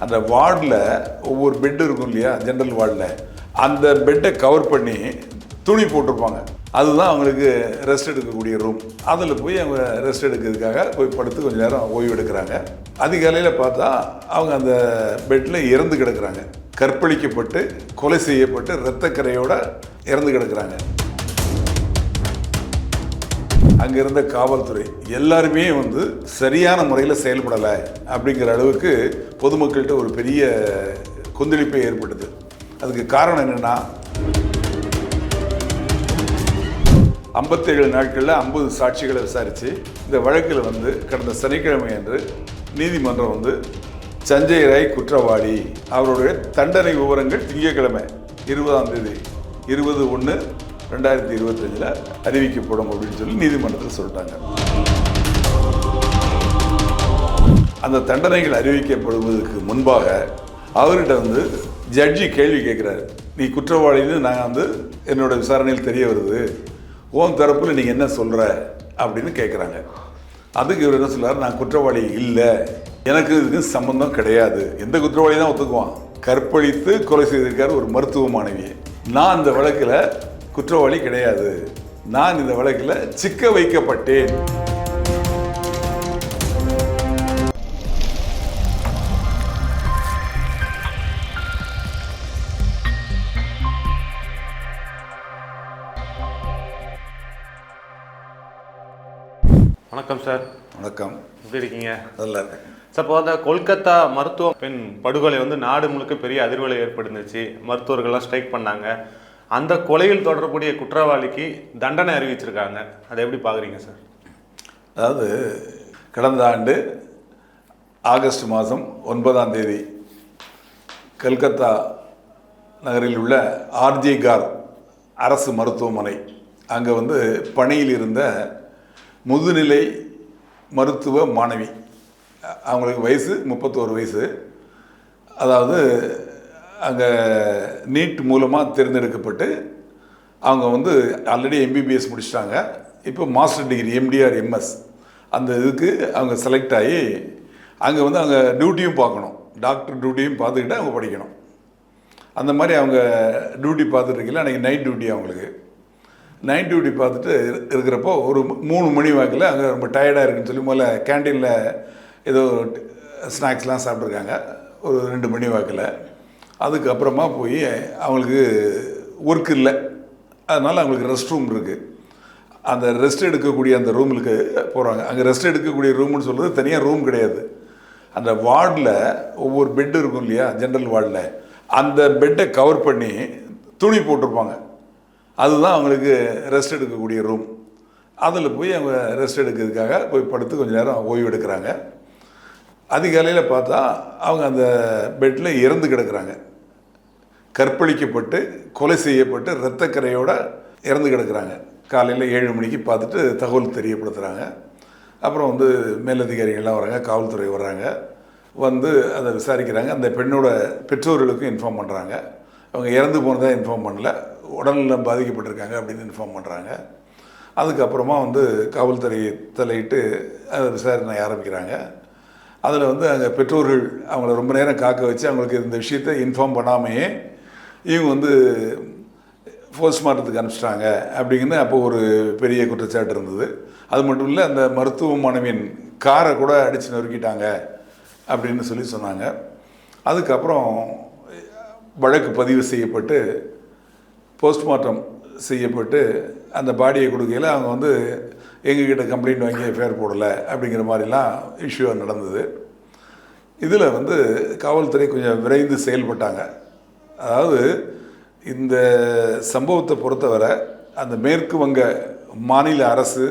அந்த வார்டில் ஒவ்வொரு பெட் இருக்கும் இல்லையா? ஜென்ரல் வார்டில். அந்த பெட்டை கவர் பண்ணி துணி போட்டிருப்பாங்க. அதுதான் அவங்களுக்கு ரெஸ்ட் எடுக்கக்கூடிய ரூம் அதில் போய் அவங்க ரெஸ்ட் எடுக்கிறதுக்காக போய் படுத்து கொஞ்ச நேரம் ஓய்வு எடுக்கிறாங்க. அதிகாலையில் பார்த்தா அவங்க அந்த பெட்டில் இறந்து கிடக்குறாங்க. கற்பழிக்கப்பட்டு கொலை செய்யப்பட்டு இரத்தக்கரையோடு இறந்து கிடக்குறாங்க. அங்கே இருந்த காவல்துறை எல்லாருமே வந்து சரியான முறையில் செயல்படலை அப்படிங்கிற அளவுக்கு பொதுமக்கள்கிட்ட ஒரு பெரிய கொந்தளிப்பை ஏற்படுது அதுக்கு காரணம் என்னென்னா ஐம்பத்தேழு நாட்களில் ஐம்பது சாட்சிகளை விசாரித்து இந்த வழக்கில் வந்து கடந்த சனிக்கிழமை அன்று நீதிமன்றம் வந்து சஞ்சய் ராய் குற்றவாளி அவருடைய தண்டனை விவரங்கள் திங்கட்கிழமை இருபதாம் தேதி இருபது ஒன்று ரெண்டாயிரத்தி இருபத்தஞ்சில் அறிவிக்கப்படும் அப்படின்னு சொல்லி நீதிமன்றத்தில் சொல்லிட்டாங்க. அந்த தண்டனைகள் அறிவிக்கப்படுவதற்கு முன்பாக அவர்கிட்ட வந்து ஜட்ஜி கேள்வி கேட்குறாரு. நீ குற்றவாளின்னு நான் வந்து என்னோட விசாரணையில் தெரிய வருது. ஓன் தரப்பில் நீங்கள் என்ன சொல்கிற அப்படின்னு கேட்குறாங்க. அதுக்கு இவர் என்ன சொல்கிறார் நான் குற்றவாளி இல்லை. எனக்கு இதுக்கு சம்பந்தம் கிடையாது. எந்த குற்றவாளி தான் ஒத்துக்குவான். கற்பழித்து கொலை செய்திருக்காரு ஒரு மருத்துவ மாணவியை. நான் அந்த வழக்கில் குற்றவாளி கிடையாது. நான் இந்த வழக்கில் சிக்க வைக்கப்பட்டேன். வணக்கம் சார். வணக்கம். எப்படி இருக்கீங்க? நல்லா இருக்கேன். சார் இப்போ அந்த கொல்கத்தா மருத்துவ பெண் படுகொலை வந்து நாடு முழுக்க பெரிய அதிர்வலை ஏற்படுந்துச்சு மருத்துவர்கள்லாம் ஸ்ட்ரைக் பண்ணாங்க. அந்த கொலையில் தொடரக்கூடிய குற்றவாளிக்கு தண்டனை அறிவிச்சிருக்காங்க. அதை எப்படி பார்க்குறீங்க சார்? அதாவது கடந்த ஆண்டு ஆகஸ்ட் மாதம் ஒன்பதாம் தேதி கல்கத்தா நகரில் உள்ள ஆர்ஜே கார் அரசு மருத்துவமனை அங்கே வந்து பணியில் இருந்த முதுநிலை மருத்துவ மாணவி அவங்களுக்கு வயசு முப்பத்தோரு வயசு. அதாவது அங்கே நீட் மூலமாக தேர்ந்தெடுக்கப்பட்டு அவங்க வந்து ஆல்ரெடி எம்பிபிஎஸ் முடிச்சிட்டாங்க. இப்போ மாஸ்டர் டிகிரி எம்டிஆர் எம்எஸ் அந்த இதுக்கு அவங்க செலக்ட் ஆகி அங்கே வந்து அவங்க டியூட்டியும் பார்க்கணும். டாக்டர் டியூட்டியும் பார்த்துக்கிட்டு அவங்க படிக்கணும். அந்த மாதிரி அவங்க டியூட்டி பார்த்துட்டு இருக்கல அன்றைக்கி நைட் டியூட்டி அவங்களுக்கு நைட் டியூட்டி பார்த்துட்டு இரு- இருக்கிறப்போ ஒரு மூணு மணி வாக்கில் அங்கே ரொம்ப டயர்டாக இருக்குன்னு சொல்லி முதல்ல கேன்டீனில் ஏதோ ஸ்நாக்ஸ்லாம் சாப்பிட்ருக்காங்க ஒரு ரெண்டு மணி வாக்கில். அதுக்கப்புறமா போய் அவங்களுக்கு ஒர்க் இல்லை. அதனால் அவங்களுக்கு ரெஸ்ட் ரூம் இருக்குது அந்த ரெஸ்ட் எடுக்கக்கூடிய அந்த ரூமுக்கு போகிறாங்க அங்கே ரெஸ்ட் எடுக்கக்கூடிய ரூம்னு சொல்கிறது தனியாக ரூம் கிடையாது. அந்த வார்டில் ஒவ்வொரு பெட் இருக்கும் இல்லையா? ஜென்ரல் வார்டில். அந்த பெட்டை கவர் பண்ணி துணி போட்டிருப்பாங்க. அதுதான் அவங்களுக்கு ரெஸ்ட் எடுக்கக்கூடிய ரூம் அதில் போய் அவங்க ரெஸ்ட் எடுக்கிறதுக்காக போய் படுத்து கொஞ்சம் நேரம் ஓய்வு எடுக்கிறாங்க. அதிகாலையில் பார்த்தா அவங்க அந்த பெட்டில் இறந்து கிடக்குறாங்க. கற்பழிக்கப்பட்டு கொலை செய்யப்பட்டு இரத்தக்கரையோடு இறந்து கிடக்கிறாங்க. காலையில் ஏழு மணிக்கு பார்த்துட்டு தகவல் தெரியப்படுத்துகிறாங்க அப்புறம் வந்து மேலதிகாரிகள்லாம் வராங்க காவல்துறை வர்றாங்க. வந்து அதை விசாரிக்கிறாங்க. அந்த பெண்ணோட பெற்றோர்களுக்கும் இன்ஃபார்ம் பண்ணுறாங்க அவங்க இறந்து போனதாக இன்ஃபார்ம் பண்ணல. உடல்நலம் பாதிக்கப்பட்டிருக்காங்க அப்படின்னு இன்ஃபார்ம் பண்ணுறாங்க அதுக்கப்புறமா வந்து காவல்துறை தலையிட்டு அதை விசாரணை ஆரம்பிக்கிறாங்க. அதில் வந்து அங்கே பெற்றோர்கள் அவங்கள ரொம்ப நேரம் காக்க வச்சு அவங்களுக்கு இந்த விஷயத்தை இன்ஃபார்ம் பண்ணாமையே இவங்க வந்து போஸ்ட்மார்ட்டத்துக்கு அனுப்பிச்சிட்டாங்க அப்படிங்கன்னு அப்போ ஒரு பெரிய குற்றச்சாட்டு இருந்தது. அது மட்டும் இல்லை அந்த மருத்துவ மாணவியின் காரை கூட அடித்து நொறுக்கிட்டாங்க அப்படின்னு சொல்லி சொன்னாங்க. அதுக்கப்புறம் வழக்கு பதிவு செய்யப்பட்டு போஸ்ட்மார்ட்டம் செய்யப்பட்டு அந்த பாடியை கொடுக்கையில் அவங்க வந்து எங்ககிட்ட கம்ப்ளைண்ட் வாங்கி ஃபேர் போடலை அப்படிங்கிற மாதிரிலாம் இஷ்யூ நடந்தது. இதில் வந்து காவல்துறை கொஞ்சம் விரைந்து செயல்பட்டாங்க. அதாவது இந்த சம்பவத்தை பொறுத்தவரை அந்த மேற்கு வங்க மாநில அரசு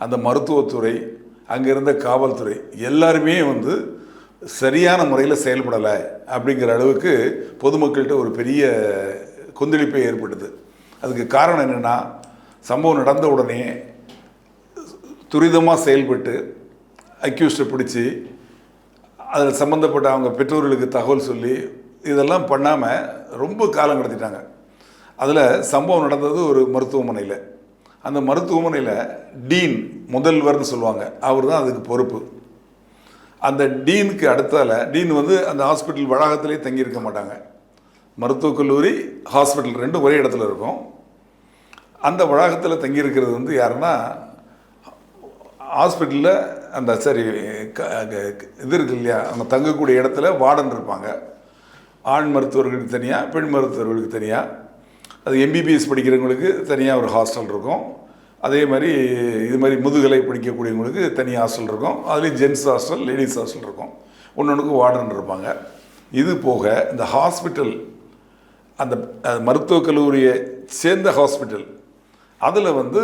அந்த மருத்துவத்துறை அங்கே இருந்த காவல்துறை எல்லாருமே வந்து சரியான முறையில் செயல்படலை அப்படிங்கிற அளவுக்கு பொதுமக்கள்கிட்ட ஒரு பெரிய கொந்தளிப்பை ஏற்படுது அதுக்கு காரணம் என்னென்னா சம்பவம் நடந்த உடனே துரிதமாக செயல்பட்டு அக்யூஸ்டை பிடிச்சி அதில் சம்மந்தப்பட்ட அவங்க பெற்றோர்களுக்கு தகவல் சொல்லி இதெல்லாம் பண்ணாமல் ரொம்ப காலம் கடத்திட்டாங்க. அதில் சம்பவம் நடந்தது ஒரு மருத்துவமனையில். அந்த மருத்துவமனையில் டீன் முதல்வர்னு சொல்லுவாங்க. அவர் தான் அதுக்கு பொறுப்பு. அந்த டீனுக்கு அடுத்தால டீன் வந்து அந்த ஹாஸ்பிட்டல் வளாகத்திலே தங்கியிருக்க மாட்டாங்க. மருத்துவக் கல்லூரி ஹாஸ்பிட்டல் ரெண்டும் ஒரே இடத்துல இருக்கும். அந்த வளாகத்தில் தங்கியிருக்கிறது வந்து யாருன்னா ஹாஸ்பிட்டலில் அந்த சரி க- க- இது இருக்கு இல்லையா? அவங்க தங்கக்கூடிய இடத்துல வார்டன் இருப்பாங்க. ஆண் மருத்துவர்களுக்கு தனியாக பெண் மருத்துவர்களுக்கு தனியாக அது எம்பிபிஎஸ் படிக்கிறவங்களுக்கு தனியாக ஒரு ஹாஸ்டல் இருக்கும். அதே மாதிரி இது மாதிரி முதுகலை படிக்கக்கூடியவங்களுக்கு தனி ஹாஸ்டல் இருக்கும். அதுலேயும் ஜென்ஸ் ஹாஸ்டல் லேடிஸ் ஹாஸ்டல் இருக்கும். ஒன்று வார்டன் இருப்பாங்க. இது போக இந்த ஹாஸ்பிட்டல் அந்த மருத்துவக் கல்லூரியை சேர்ந்த ஹாஸ்பிட்டல் அதில் வந்து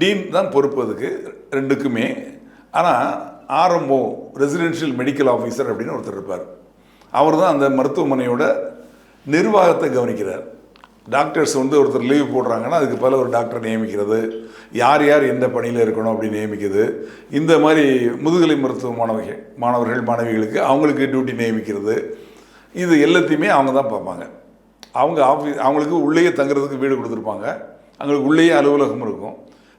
டீன் தான் பொறுப்பு அதுக்கு ரெண்டுக்குமே. ஆனால் ஆர்எம்ஓ ரெசிடென்ஷியல் மெடிக்கல் ஆஃபீஸர் அப்படின்னு ஒருத்தர் இருப்பார். அவர் தான் அந்த மருத்துவமனையோட நிர்வாகத்தை கவனிக்கிறார். டாக்டர்ஸ் வந்து ஒருத்தர் லீவ் போடுறாங்கன்னா அதுக்கு பல ஒரு டாக்டர் நியமிக்கிறது. யார் யார் எந்த பணியில் இருக்கணும் அப்படின்னு நியமிக்கிறது இந்த மாதிரி முதுகலை மருத்துவ மாணவிகள் மாணவர்கள் மாணவிகளுக்கு அவங்களுக்கு டியூட்டி நியமிக்கிறது. இது எல்லாத்தையுமே அவங்க தான் பார்ப்பாங்க. அவங்க ஆஃபீஸ் அவங்களுக்கு உள்ளேயே தங்குறதுக்கு வீடு கொடுத்துருப்பாங்க. அவங்களுக்கு உள்ளேயே அலுவலகம் இருக்கும்.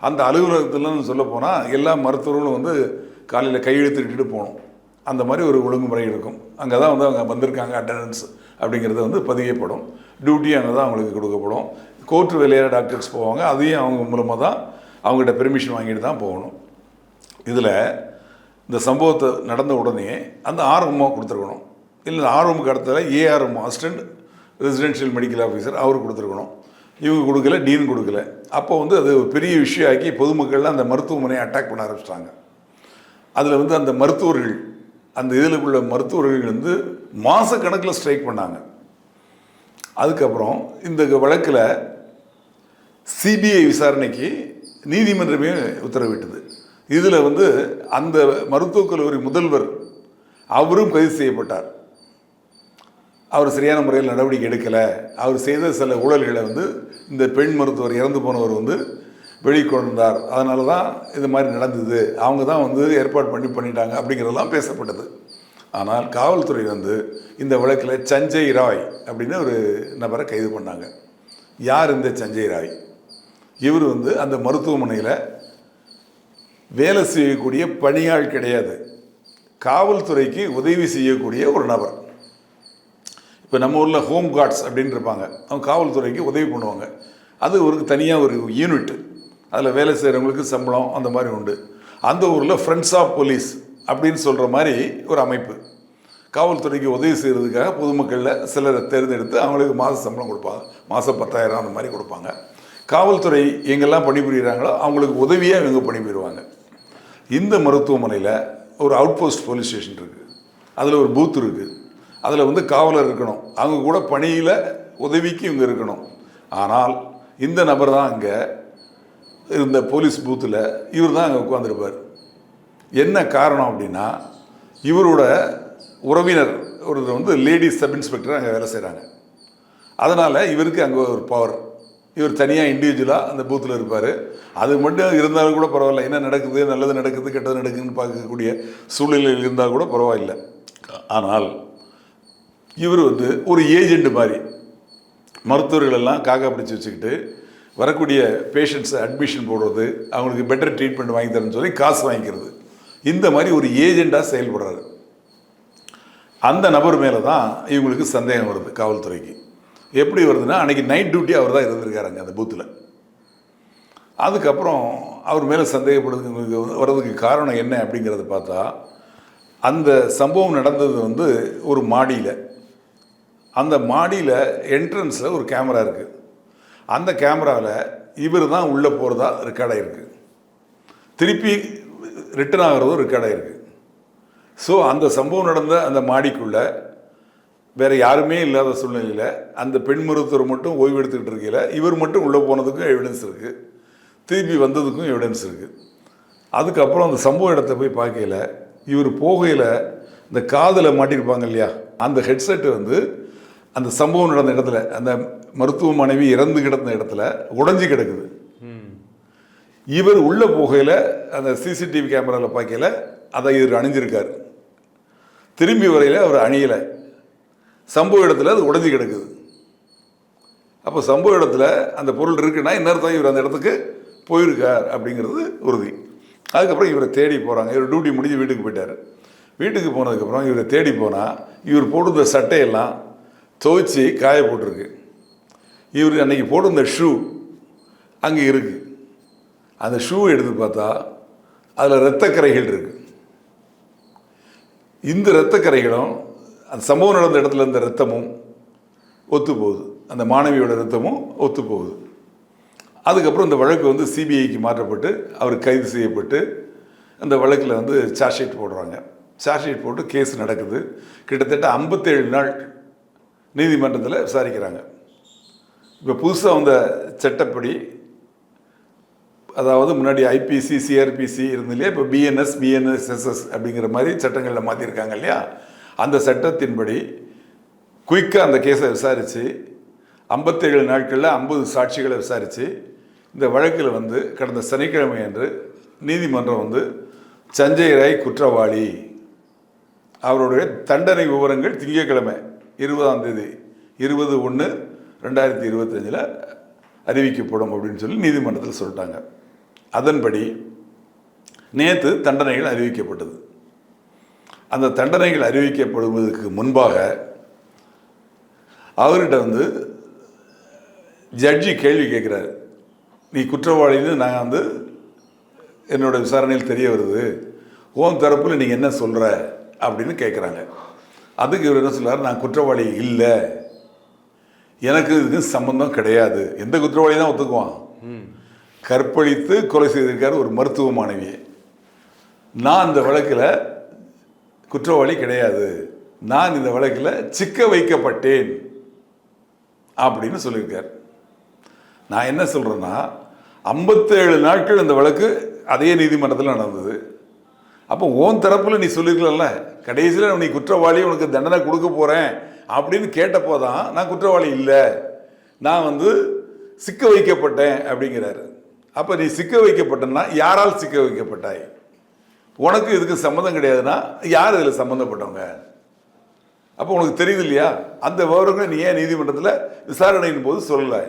அந்த அலுவலகத்துலன்னு சொல்ல போனால் எல்லா மருத்துவர்களும் வந்து காலையில் கையெழுத்திட்டு போகணும். அந்த மாதிரி ஒரு ஒழுங்குமுறை இருக்கும் அங்கே தான் வந்து அவங்க வந்திருக்காங்க அட்டண்டன்ஸ் அப்படிங்கிறது வந்து பதியப்படும். டியூட்டி அங்கே தான் அவங்களுக்கு கொடுக்கப்படும். கோர்ட்டு வேலையாக டாக்டர்ஸ் போவாங்க. அதையும் அவங்க மூலமாக தான் அவங்ககிட்ட பெர்மிஷன் வாங்கிட்டு தான் போகணும். இதில் இந்த சம்பவத்தை நடந்த உடனே அந்த ஆர்வமாக கொடுத்துருக்கணும். இல்லை ஆர்வமுக்கு அடுத்தது ARM assistant residential medical officer அவர் கொடுத்துருக்கணும். இவங்க கொடுக்கல டீன் கொடுக்கல. அப்போ வந்து அது பெரிய விஷயம் ஆக்கி பொதுமக்கள்லாம் அந்த மருத்துவமனையை அட்டாக் பண்ண ஆரம்பிச்சிட்டாங்க. அதில் வந்து அந்த மருத்துவர்கள் அந்த இதில் உள்ள மருத்துவர்கள் வந்து மாதக்கணக்கில் ஸ்ட்ரைக் பண்ணாங்க. அதுக்கப்புறம் இந்த வழக்கில் சிபிஐ விசாரணைக்கு நீதிமன்றமே உத்தரவிட்டது. இதில் வந்து அந்த மருத்துவக் கல்லூரி முதல்வர் அவரும் கைது செய்யப்பட்டார். அவர் சரியான முறையில் நடவடிக்கை எடுக்கலை. அவர் செய்த சில ஊழல்களை வந்து இந்த பெண் மருத்துவர் இறந்து போனவர் வந்து வெளிக்கொண்டார் அதனால தான் இது மாதிரி நடந்தது. அவங்க தான் வந்து ஏற்பாடு பண்ணி பண்ணிட்டாங்க அப்படிங்கிறதெல்லாம் பேசப்பட்டது. ஆனால் காவல்துறை வந்து இந்த வழக்கில் சஞ்சய் ராய் அப்படின்னு ஒரு நபரை கைது பண்ணாங்க. யார் இந்த சஞ்சய் ராய்? இவர் வந்து அந்த மருத்துவமனையில் வேலை செய்யக்கூடிய பணியாள் கிடையாது. காவல்துறைக்கு உதவி செய்யக்கூடிய ஒரு நபர். இப்போ நம்ம ஊரில் ஹோம் கார்ட்ஸ் அப்படின்னு இருப்பாங்க. அவங்க காவல்துறைக்கு உதவி பண்ணுவாங்க. அது ஒரு தனியாக ஒரு யூனிட். அதில் வேலை செய்கிறவங்களுக்கு சம்பளம் அந்த மாதிரி உண்டு. அந்த ஊரில் ஃப்ரெண்ட்ஸ் ஆஃப் போலீஸ் அப்படின்னு சொல்கிற மாதிரி ஒரு அமைப்பு. காவல்துறைக்கு உதவி செய்கிறதுக்காக பொதுமக்களில் சிலரை தேர்ந்தெடுத்து அவங்களுக்கு மாத சம்பளம் கொடுப்பாங்க. மாதம் பத்தாயிரம் அந்த மாதிரி கொடுப்பாங்க. காவல்துறை எங்கெல்லாம் பணிபுரிகிறாங்களோ அவங்களுக்கு உதவியாக இவங்க பணிபுரிவாங்க. இந்த மருத்துவமனையில் ஒரு அவுட் போஸ்ட் போலீஸ் ஸ்டேஷன் இருக்குது அதில் ஒரு பூத் இருக்குது அதில் வந்து காவலர் இருக்கணும். அவங்க கூட பணியில் உதவிக்கு இவங்க இருக்கணும். ஆனால் இந்த நபர் தான் அங்கே இருந்த போலீஸ் பூத்தில் இவர் தான் அங்கே உட்காந்துருப்பார் என்ன காரணம் அப்படின்னா இவரோட உறவினர் ஒரு வந்து லேடி சப் இன்ஸ்பெக்டர் அங்கே வேலை செய்கிறாங்க அதனால் இவருக்கு அங்கே ஒரு பவர் இவர் தனியாக இண்டிவிஜுவலாக அந்த பூத்தில் இருப்பார். அது மட்டும் இருந்தாலும் கூட பரவாயில்ல. என்ன நடக்குது நல்லது நடக்குது கெட்டது நடக்குதுன்னு பார்க்கக்கூடிய சூழ்நிலையில் இருந்தால் கூட பரவாயில்லை. ஆனால் இவர் வந்து ஒரு ஏஜெண்ட் மாதிரி மருத்துவர்கள் எல்லாம் காக்கா பிடிச்சி வச்சுக்கிட்டு வரக்கூடிய பேஷண்ட்ஸை அட்மிஷன் போடுறது அவங்களுக்கு பெட்டர் ட்ரீட்மெண்ட் வாங்கி தரேன்னு சொல்லி காசு வாங்கிக்கிறது. இந்த மாதிரி ஒரு ஏஜெண்டாக செயல்படுறாரு. அந்த நபர் மேலே தான் இவங்களுக்கு சந்தேகம் வருது காவல்துறைக்கு. எப்படி வருதுன்னா அன்றைக்கி நைட் டியூட்டி அவர் தான் இருந்திருக்காருங்க அந்த பூத்தில் அதுக்கப்புறம் அவர் மேலே சந்தேகப்படுறதுக்கு வர்றதுக்கு காரணம் என்ன அப்படிங்கிறத பார்த்தா அந்த சம்பவம் நடந்தது வந்து ஒரு மாடியில். அந்த மாடியில் என்ட்ரன்ஸில் ஒரு கேமரா இருக்குது அந்த கேமராவில் இவர் தான் உள்ளே போகிறதா ரெக்கார்ட் ஆகிருக்கு திருப்பி ரிட்டர்ன் ஆகிறதும் ரெக்கார்ட் ஆகிருக்கு ஸோ அந்த சம்பவம் நடந்த அந்த மாடிக்குள்ளே வேறு யாருமே இல்லாத சூழ்நிலையில் அந்த பெண் மருத்துவர் மட்டும் ஓய்வு எடுத்துக்கிட்டு இருக்கையில் இவர் மட்டும் உள்ளே போனதுக்கும் எவிடன்ஸ் இருக்குது திருப்பி வந்ததுக்கும் எவிடன்ஸ் இருக்குது அதுக்கப்புறம் அந்த சம்பவ இடத்த போய் பார்க்கையில் இவர் போகையில் இந்த காதில் மாட்டியிருப்பாங்க இல்லையா? அந்த ஹெட்செட்டு வந்து அந்த சம்பவம் நடந்த இடத்துல அந்த மருத்துவ மனைவி இறந்து கிடந்த இடத்துல உடைஞ்சு கிடக்குது. இவர் உள்ளே போகையில் அந்த சிசிடிவி கேமராவில் பார்க்கையில் அதை இவர் அணிஞ்சிருக்கார். திரும்பி வரையில் அவர் அணியலை. சம்பவ இடத்துல அது உடைஞ்சு கிடக்குது. அப்போ சம்பவ இடத்துல அந்த பொருள் இருக்குன்னா இன்னொருத்தான் இவர் அந்த இடத்துக்கு போயிருக்கார் அப்படிங்கிறது உறுதி. அதுக்கப்புறம் இவரை தேடி போகிறாங்க இவர் டியூட்டி முடிஞ்சு வீட்டுக்கு போயிட்டார். வீட்டுக்கு போனதுக்கப்புறம் இவரை தேடி போனால் இவர் போட்டிருந்த சட்டையெல்லாம் துவைச்சி காய போட்டிருக்கு. இவர் அன்னைக்கு போட்டிருந்த ஷூ அங்கே இருக்குது அந்த ஷூ எடுத்து பார்த்தா அதில் இரத்தக்கரைகள் இருக்கு. இந்த இரத்தக்கரைகளும் அந்த சம்பவம் நடந்த இடத்துல இருந்த ரத்தமும் ஒத்து போகுது அந்த மாணவியோட ரத்தமும் ஒத்து போகுது அதுக்கப்புறம் இந்த வழக்கு வந்து சிபிஐக்கு மாற்றப்பட்டு அவர் கைது செய்யப்பட்டு அந்த வழக்கில் வந்து சார்ஜ் ஷீட் போடுறாங்க. சார்ஜ் ஷீட் போட்டு கேஸ் நடக்குது. கிட்டத்தட்ட ஐம்பத்தேழு நாள் நீதிமன்றத்தில் விசாரிக்கிறாங்க. இப்போ புதுசாக வந்த சட்டப்படி அதாவது முன்னாடி ஐபிசி சிஆர்பிசி இருந்து இல்லையா இப்போ பிஎன்எஸ் பிஎன்எஸ்எஸ்எஸ் அப்படிங்கிற மாதிரி சட்டங்களில் மாற்றிருக்காங்க இல்லையா? அந்த சட்டத்தின்படி குயிக்காக அந்த கேஸை விசாரித்து ஐம்பத்தேழு நாட்களில் ஐம்பது சாட்சிகளை விசாரித்து இந்த வழக்கில் வந்து கடந்த சனிக்கிழமை அன்று நீதிமன்றம் வந்து சஞ்சய் ராய் குற்றவாளி. அவருடைய தண்டனை விவரங்கள் திங்கட்கிழமை இருபதாம் தேதி இருபது ஒன்று ரெண்டாயிரத்தி இருபத்தஞ்சில் அறிவிக்கப்படும் அப்படின்னு சொல்லி நீதிமன்றத்தில் சொல்லிட்டாங்க. அதன்படி நேற்று தண்டனைகள் அறிவிக்கப்பட்டது. அந்த தண்டனைகள் அறிவிக்கப்படுவதற்கு முன்பாக அவர்கிட்ட வந்து ஜட்ஜி கேள்வி கேட்குறாரு. நீ குற்றவாளின்னு நான் வந்து என்னோட விசாரணையில் தெரிய வருது. உன் தரப்பில் நீங்கள் என்ன சொல்கிற அப்படின்னு கேட்குறாங்க. அதுக்கு இவர் என்ன சொல்கிறார் நான் குற்றவாளி இல்லை. எனக்கு இதுக்கு சம்பந்தம் கிடையாது. எந்த குற்றவாளி தான் ஒத்துக்குவான். கற்பழித்து கொலை செய்திருக்காரு ஒரு மருத்துவ மாணவியை. நான் இந்த வழக்கில் குற்றவாளி கிடையாது. நான் இந்த வழக்கில் சிக்க வைக்கப்பட்டேன். அப்படின்னு சொல்லியிருக்கார். நான் என்ன சொல்கிறேன்னா ஐம்பத்தேழு நாட்கள் இந்த வழக்கு அதே நீதிமன்றத்தில் நடந்தது. அப்போ ஓன் தரப்பில் நீ சொல்லியிருக்கலாம்ல கடைசியில் நீ குற்றவாளி உனக்கு தண்டனை கொடுக்க போகிறேன் அப்படின்னு கேட்டப்போ தான் நான் குற்றவாளி இல்லை. நான் வந்து சிக்க வைக்கப்பட்டேன் அப்படிங்கிறாரு. அப்போ நீ சிக்க வைக்கப்பட்டன்னா யாரால் சிக்க வைக்கப்பட்டாய்? உனக்கு இதுக்கு சம்மந்தம் கிடையாதுன்னா யார் இதில் சம்மந்தப்பட்டவங்க? அப்போ உனக்கு தெரியுது இல்லையா அந்த விவரங்களை நீ ஏன் நீதிமன்றத்தில் விசாரணையின் போது சொல்லலை?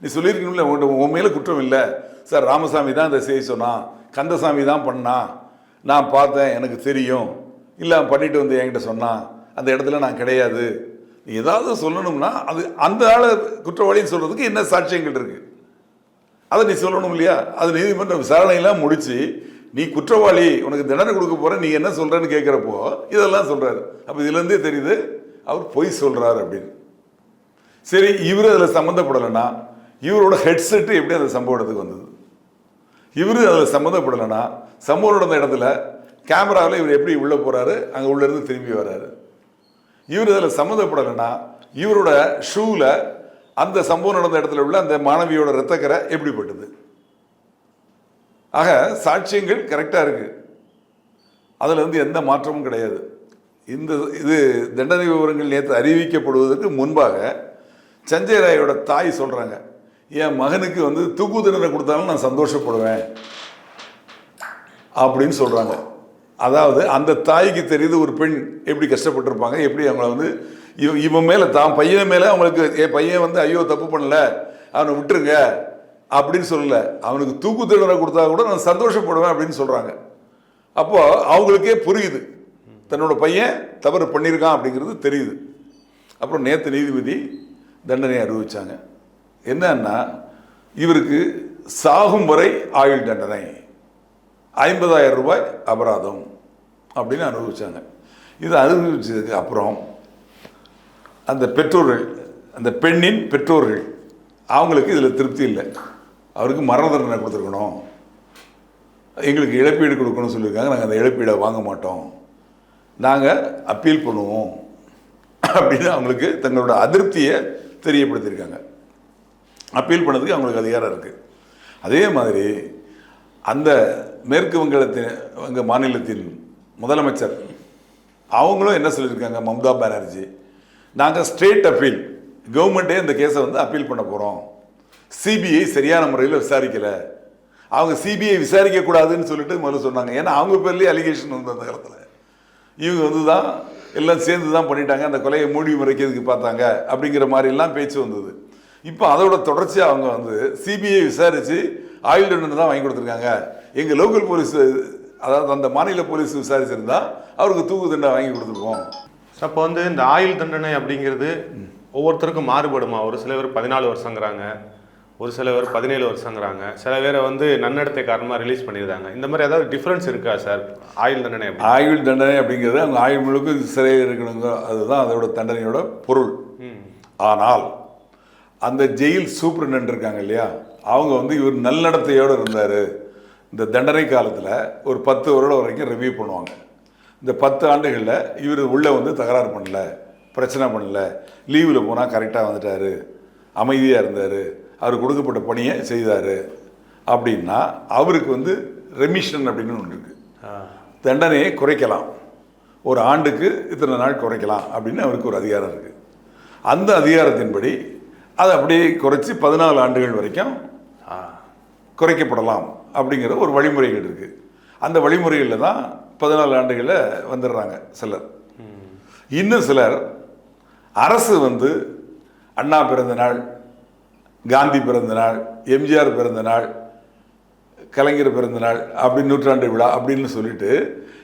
நீ சொல்லியிருக்கணும்ல உங்கள்கிட்ட உன் மேலே குற்றம் இல்லை. சார் ராமசாமி தான் இதை செய்ய சொன்னான். கந்தசாமி தான் பண்ணான். நான் பார்த்தேன் எனக்கு தெரியும். இல்லை அவன் பண்ணிட்டு வந்து என்கிட்ட சொன்னான். அந்த இடத்துல நான் கிடையாது. நீ ஏதாவது சொல்லணும்னா அது அந்த ஆளை குற்றவாளின்னு சொல்கிறதுக்கு என்ன சாட்சியங்கள் இருக்குது அதை நீ சொல்லணும் இல்லையா? அது நீதிமன்ற விசாரணையெல்லாம் முடிச்சு நீ குற்றவாளி உனக்கு தண்டனை கொடுக்க போற நீ என்ன சொல்றன்னு கேட்குறப்போ இதெல்லாம் சொல்றாரு. அப்போ இதுலேருந்தே தெரியுது அவர் பொய் சொல்றாரு அப்படின்னு. சரி இவர் அதில் சம்மந்தப்படலைன்னா இவரோட ஹெட்செட்டு எப்படி அந்த சம்பவ இடத்துக்கு வந்தது? இவர் அதில் சம்மந்தப்படலைன்னா சம்பவம் நடந்த இடத்துல கேமராவில் இவர் எப்படி உள்ளே போகிறாரு அங்கே உள்ளேருந்து திரும்பி வர்றாரு. இவர் அதில் சம்மந்தப்படலைன்னா இவரோட ஷூவில் அந்த சம்பவம் நடந்த இடத்துல உள்ள அந்த மாணவியோட இரத்தக்கரை எப்படிப்பட்டது? ஆக சாட்சியங்கள் கரெக்டாக இருக்கு. அதில் வந்து எந்த மாற்றமும் கிடையாது. இந்த இது தண்டனை விவரங்கள் நேற்று அறிவிக்கப்படுவதற்கு முன்பாக சஞ்சய் ராயோட தாய் சொல்கிறாங்க என் மகனுக்கு வந்து தூக்கு தண்டனை கொடுத்தாலும் நான் சந்தோஷப்படுவேன். அப்படின்னு சொல்கிறாங்க அதாவது அந்த தாய்க்கு தெரியுது ஒரு பெண் எப்படி கஷ்டப்பட்டிருப்பாங்க எப்படி அவங்கள வந்து இவ இவன் மேலே தான் பையன் மேலே அவங்களுக்கு என் பையன் வந்து ஐயோ தப்பு பண்ணல அவனை விட்டுருங்க அப்படின்னு சொல்லலை. அவனுக்கு தூக்கு தண்டனை கொடுத்தா கூட நான் சந்தோஷப்படுவேன் அப்படின்னு சொல்கிறாங்க அப்போது அவங்களுக்கே புரியுது. தன்னோட பையன் தவறு பண்ணியிருக்கான் அப்படிங்கிறது தெரியுது. அப்புறம் நேற்று நீதிபதி தண்டனை அறிவிச்சாங்க. என்னன்னா இவருக்கு சாகும் வரை ஆயுள் தண்டனை. ஐம்பதாயிரம் ரூபாய் அபராதம் அப்படின்னு அனுபவிச்சாங்க. இது அனுபவிச்சதுக்கு அப்புறம் அந்த பெற்றோர்கள் அந்த பெண்ணின் பெற்றோர்கள் அவங்களுக்கு இதில் திருப்தி இல்லை. அவருக்கு மரண தண்டனை கொடுத்துருக்கணும். எங்களுக்கு இழப்பீடு கொடுக்கணும்னு சொல்லியிருக்காங்க. நாங்கள் அந்த இழப்பீடை வாங்க மாட்டோம். நாங்கள் அப்பீல் பண்ணுவோம். அப்படின்னு அவங்களுக்கு தங்களோட அதிருப்தியை தெரியப்படுத்தியிருக்காங்க. அப்பீல் பண்ணதுக்கு அவங்களுக்கு அதிகாரம் இருக்குது அதே மாதிரி அந்த மேற்கு வங்கத்தின் வங்க மாநிலத்தின் முதலமைச்சர் அவங்களும் என்ன சொல்லியிருக்காங்க மம்தா பானர்ஜி? நாங்கள் ஸ்டேட் அப்பீல் கவர்மெண்ட்டே இந்த கேஸை வந்து அப்பீல் பண்ண போகிறோம் சிபிஐ சரியான முறையில் விசாரிக்கலை. அவங்க சிபிஐ விசாரிக்கக்கூடாதுன்னு சொல்லிட்டு முதல்ல சொன்னாங்க. ஏன்னா அவங்க பேர்லேயே அலிகேஷன் வந்து அந்த காலத்தில். இவங்க வந்து தான் எல்லாம் சேர்ந்து தான் பண்ணிட்டாங்க. அந்த கொலையை மூடி முறைக்கிறதுக்கு பார்த்தாங்க அப்படிங்கிற மாதிரிலாம் பேச்சு வந்தது. இப்போ அதோட தொடர்ச்சியாக அவங்க வந்து சிபிஐ விசாரித்து ஆயுள் தண்டனை தான் வாங்கி கொடுத்துருக்காங்க. எங்கள் லோக்கல் போலீஸ் அதாவது அந்த மாநில போலீஸ் விசாரிச்சிருந்தா அவருக்கு தூக்கு தண்டனை வாங்கி கொடுத்துருப்போம் ஸோ அப்போ வந்து இந்த ஆயுள் தண்டனை அப்படிங்கிறது ஒவ்வொருத்தருக்கும் மாறுபடுமா? ஒரு சில பேர் பதினாலு வருஷங்கிறாங்க ஒரு சில பேர் பதினேழு வருஷங்கிறாங்க சில பேரை வந்து நன்னடத்தை காரணமாக ரிலீஸ் பண்ணிடுறாங்க இந்த மாதிரி ஏதாவது டிஃப்ரென்ஸ் இருக்கா சார் ஆயுள் தண்டனை ஆயுள் தண்டனை அப்படிங்கிறது அவங்க ஆயுள் முழுக்க சிறையில் இருக்கணுங்க அதுதான் அதோட தண்டனையோட பொருள். ம். ஆனால் அந்த ஜெயில் சூப்பரண்ட் இருக்காங்க இல்லையா? அவங்க வந்து இவர் நல்லடத்தையோடு இருந்தார். இந்த தண்டனை காலத்தில் ஒரு பத்து வருடம் வரைக்கும் ரிவ்யூ பண்ணுவாங்க. இந்த பத்து ஆண்டுகளில் இவர் உள்ளே வந்து தகராறு பண்ணல பிரச்சனை பண்ணல லீவில் போனால் கரெக்டாக வந்துட்டார் அமைதியாக இருந்தார் அவர் கொடுக்கப்பட்ட பணியை செய்தார். அப்படின்னா அவருக்கு வந்து ரெமிஷன் அப்படின்னு ஒன்று இருக்குது தண்டனையை குறைக்கலாம். ஒரு ஆண்டுக்கு இத்தனை நாள் குறைக்கலாம் அப்படின்னு அவருக்கு ஒரு அதிகாரம் இருக்குது அந்த அதிகாரத்தின்படி அதை அப்படியே குறைச்சி பதினாலு ஆண்டுகள் வரைக்கும் குறைக்கப்படலாம் அப்படிங்கிற ஒரு வழிமுறைகள் இருக்குது அந்த வழிமுறைகளில் தான் பதினாலு ஆண்டுகளில் வந்துடுறாங்க சிலர். இன்னும் சிலர் அரசு வந்து அண்ணா பிறந்த நாள் காந்தி பிறந்த நாள் எம்ஜிஆர் பிறந்த நாள் கலைஞர் பிறந்த நாள் அப்படின்னு நூற்றாண்டு விழா அப்படின்னு சொல்லிட்டு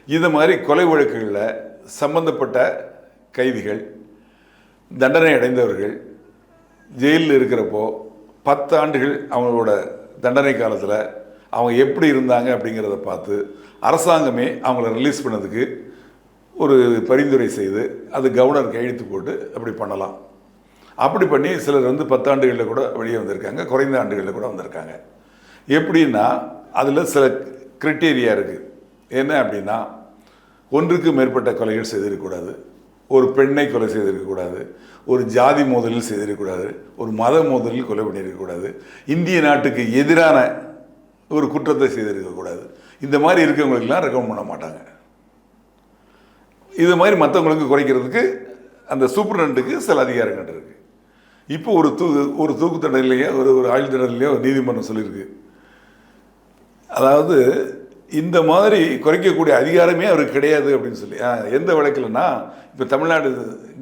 இந்த மாதிரி கொலை வழக்குகளில் சம்பந்தப்பட்ட கைதிகள் தண்டனை அடைந்தவர்கள் ஜெயிலில் இருக்கிறப்போ பத்து ஆண்டுகள் அவங்களோட தண்டனை காலத்தில் அவங்க எப்படி இருந்தாங்க அப்படிங்கிறத பார்த்து அரசாங்கமே அவங்கள ரிலீஸ் பண்ணதுக்கு ஒரு பரிந்துரை செய்து அது கவர்னர் கையெழுத்து போட்டு அப்படி பண்ணலாம். அப்படி பண்ணி சிலர் வந்து பத்தாண்டுகளில் கூட வெளியே வந்திருக்காங்க குறைந்த ஆண்டுகளில் கூட வந்திருக்காங்க. எப்படின்னா அதில் சில கிரிட்டீரியா இருக்குது என்ன அப்படின்னா ஒன்றுக்கு மேற்பட்ட கொலைகள் செய்திருக்கக்கூடாது ஒரு பெண்ணை கொலை செய்திருக்கக்கூடாது ஒரு ஜாதி மோதலில் செய்திருக்கக்கூடாது ஒரு மத மோதலில் கொலை பண்ணியிருக்கக்கூடாது இந்திய நாட்டுக்கு எதிரான ஒரு குற்றத்தை செய்திருக்கக்கூடாது. இந்த மாதிரி இருக்கிறவங்களுக்கெல்லாம் ரெக்கமெண்ட் பண்ண மாட்டாங்க. இது மாதிரி மற்றவங்களுக்கு குறைக்கிறதுக்கு அந்த சூப்பரண்டுக்கு சில அதிகாரங்கள் இருக்குது இப்போ ஒரு தூ ஒரு தூக்கு தண்டனையிலேயே ஒரு ஒரு ஆயுள் தண்டனையிலேயே ஒரு நீதிமன்றம் சொல்லியிருக்கு. அதாவது இந்த மாதிரி குறைக்கக்கூடிய அதிகாரமே அவருக்கு கிடையாது அப்படின்னு சொல்லி எந்த வழக்கில்னா இப்போ தமிழ்நாடு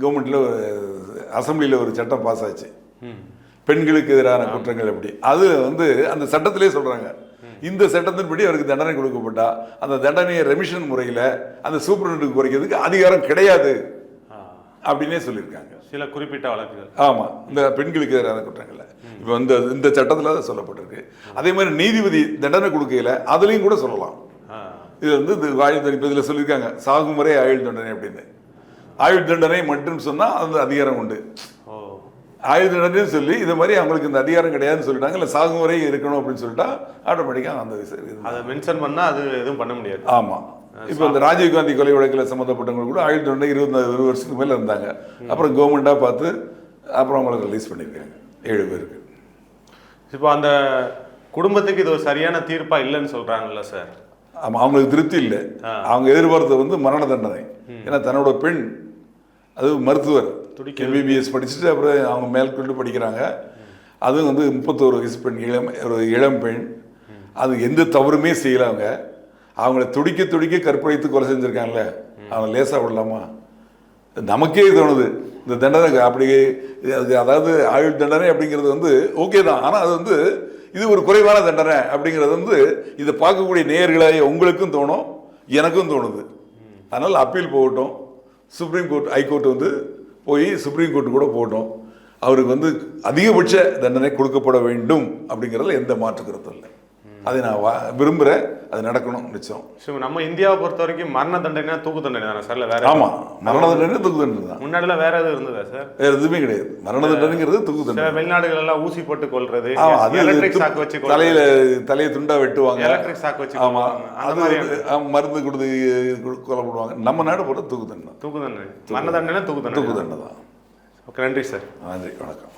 கவர்மெண்ட்டில் ஒரு அசம்பிளியில் ஒரு சட்டம் பாஸ் ஆச்சு. பெண்களுக்கு எதிரான குற்றங்கள் எப்படி? அது வந்து அந்த சட்டத்திலே சொல்கிறாங்க இந்த சட்டத்தின்படி அவருக்கு தண்டனை கொடுக்கப்பட்டா அந்த தண்டனையை ரெமிஷன் முறையில் அந்த சூப்பரண்டுக்கு குறைக்கிறதுக்கு அதிகாரம் கிடையாது அப்படின்னே சொல்லியிருக்காங்க. சில குறிப்பிட்ட வழக்குகள். ஆமாம் இந்த பெண்களுக்கு எதிரான குற்றங்கள்ல. இப்போ இந்த இந்த சட்டத்தில் சொல்லப்பட்டிருக்கு. அதே மாதிரி நீதிபதி தண்டனை கொடுக்கையில அதுலேயும் கூட சொல்லலாம். இது வந்து இது தண்டனை இப்போ இதில் சொல்லியிருக்காங்க. சாகும் வரை ஆயுள் தண்டனை அப்படின்னு. ஆயுள் தண்டனை மட்டும் சொன்னால் அந்த அதிகாரம் உண்டு. ஆயுள் தண்டனைன்னு சொல்லி இது மாதிரி அவங்களுக்கு இந்த அதிகாரம் கிடையாதுன்னு சொல்லிட்டாங்க இல்லை சாகும் வரை இருக்கணும் அப்படின்னு சொல்லிட்டா ஆட்டோமேட்டிக்காக அந்த. அதை மென்ஷன் பண்ணால் அது எதுவும் பண்ண முடியாது. ஆமாம் இப்போ இந்த ராஜீவ்காந்தி கொலை வழக்கில் சம்மந்தப்பட்டவங்க கூட ஆயுள் தண்டனை இருபத்தி ஒரு வருஷத்துக்கு மேலே இருந்தாங்க. அப்புறம் கவர்மெண்ட்டாக பார்த்து அப்புறம் அவங்களை ரிலீஸ் பண்ணியிருக்காங்க ஏழு பேருக்கு. இப்போ அந்த குடும்பத்துக்கு இது ஒரு சரியான தீர்ப்பா இல்லைன்னு சொல்றாங்கல்ல சார்? ஆமாம் அவங்களுக்கு திருப்தி இல்லை. அவங்க எதிர்பார்த்தது வந்து மரண தண்டனை. ஏன்னா தன்னோட பெண் அது மருத்துவர். எம்பிபிஎஸ் படிச்சுட்டு அப்புறம் அவங்க மேற்கொண்டு படிக்கிறாங்க. அதுவும் வந்து முப்பத்தோரு வயசு பெண் இளம் ஒரு இளம் பெண். அது எந்த தவறுமே செய்யல அவங்க. அவங்கள துடிக்க துடிக்க கற்பழித்து கொலை செஞ்சுருக்காங்கல்ல. அவங்க லேசாக விடலாமா? நமக்கே தோணுது. இந்த தண்டனை அப்படி அது அதாவது ஆயுள் தண்டனை அப்படிங்கிறது வந்து ஓகே தான். ஆனால் அது வந்து இது ஒரு குறைவான தண்டனை அப்படிங்கிறது வந்து இதை பார்க்கக்கூடிய நேயர்களாக உங்களுக்கும் தோணும் எனக்கும் தோணுது. அதனால் அப்பீல் போகட்டும். சுப்ரீம் கோர்ட் ஹைகோர்ட் வந்து போய் சுப்ரீம் கோர்ட் கூட போட்டோம். அவருக்கு வந்து அதிகபட்ச தண்டனை கொடுக்கப்பட வேண்டும் அப்படிங்கிறதுல எந்த மாற்று கருத்தும் இல்லை. அதை நான் வா விரும்புகிறேன் அது நடக்கணும் நிச்சயம் ஸோ நம்ம இந்தியாவை பொறுத்த வரைக்கும் மரண தண்டனை தூக்கு தண்டனை தானே சார்? வேற ஆமாம் மரண தண்டனை தூக்கு தண்டனை தான். முன்னாடிலாம் வேற எதுவும் இருந்ததா சார்? வேற எதுவுமே கிடையாது. மரண தண்டனைங்கிறது தூக்கு தண்டனை. வெளிநாடுகள் எல்லாம் ஊசி போட்டு கொள்றது அது எலக்ட்ரிக் சாக்கு வச்சு தலையில தலையை துண்டா வெட்டுவாங்க. எலக்ட்ரிக் சாக்கு வச்சு ஆமா. கொல்லுவாங்க. அந்த அது மருந்து கொடுத்து கொலை பண்ணுவாங்க நம்ம நாடு போல தூக்கு தண்டனை. தூக்கு தண்டனை. மரண தண்டனை. தூக்கு தூக்கு தண்டனை. தண்டனை தான். ஓகே நன்றி சார். நன்றி. வணக்கம்.